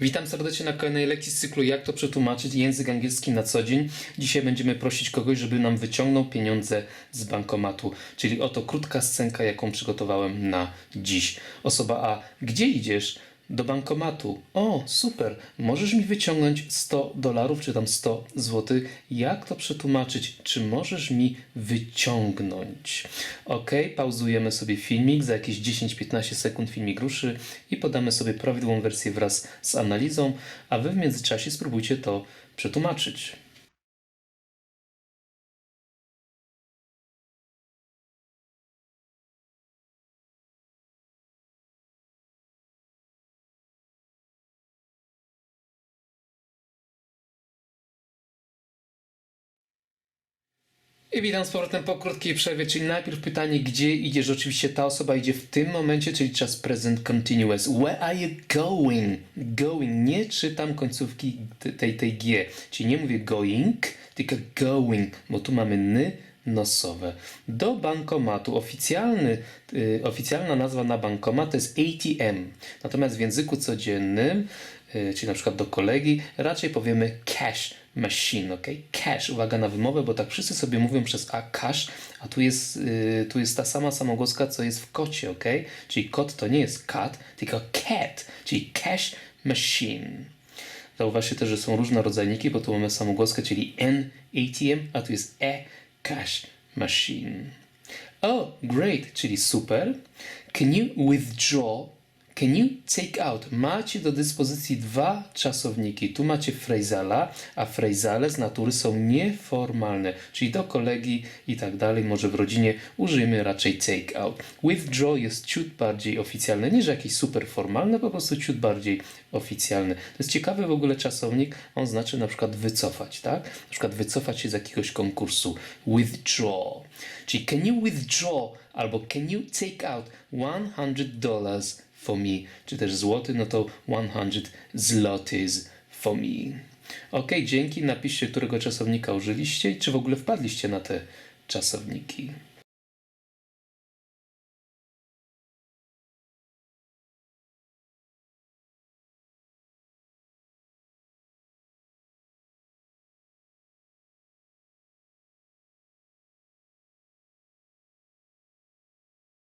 Witam serdecznie na kolejnej lekcji z cyklu Jak to przetłumaczyć język angielski na co dzień. Dzisiaj będziemy prosić kogoś, żeby nam wyciągnął pieniądze z bankomatu. Czyli oto krótka scenka, jaką przygotowałem na dziś. Osoba A, gdzie idziesz? Do bankomatu. O, super. Możesz mi wyciągnąć 100 dolarów, czy tam 100 złotych? Jak to przetłumaczyć? Czy możesz mi wyciągnąć? Ok, pauzujemy sobie filmik. Za jakieś 10-15 sekund filmik ruszy i podamy sobie prawidłową wersję wraz z analizą, a wy w międzyczasie spróbujcie to przetłumaczyć. I witam z powrotem po krótkiej przerwie, czyli najpierw pytanie, gdzie idziesz? Oczywiście ta osoba idzie w tym momencie, czyli czas present continuous. Where are you going? Going. Nie czytam końcówki te- tej, tej G. Czyli nie mówię going, tylko going, bo tu mamy ny nosowe. Do bankomatu. Oficjalny, y, oficjalna nazwa na bankomat to jest ATM. Natomiast w języku codziennym, y, czyli na przykład do kolegi, raczej powiemy cash machine, ok? Cash, uwaga na wymowę, bo tak wszyscy sobie mówią przez A cash, a tu jest, y, tu jest ta sama samogłoska, co jest w kocie, ok? Czyli kot to nie jest cat, tylko cat, czyli cash machine. Zauważcie też, że są różne rodzajniki, bo tu mamy samogłoskę, czyli N ATM, a tu jest E cash machine. Oh, great, czyli super. Can you withdraw? Can you take out? Macie do dyspozycji dwa czasowniki. Tu macie phrasala, a phrasale z natury są nieformalne, czyli do kolegi i tak dalej, może w rodzinie użyjemy raczej take out. Withdraw jest ciut bardziej oficjalne, nie że jakieś super formalne, po prostu ciut bardziej oficjalne. To jest ciekawy w ogóle czasownik, on znaczy na przykład wycofać, tak? Na przykład wycofać się z jakiegoś konkursu. Withdraw. Czyli can you withdraw albo can you take out 100 dollars for me, czy też złoty, no to 100 zlotys for me. Ok, dzięki. Napiszcie, którego czasownika użyliście i czy w ogóle wpadliście na te czasowniki.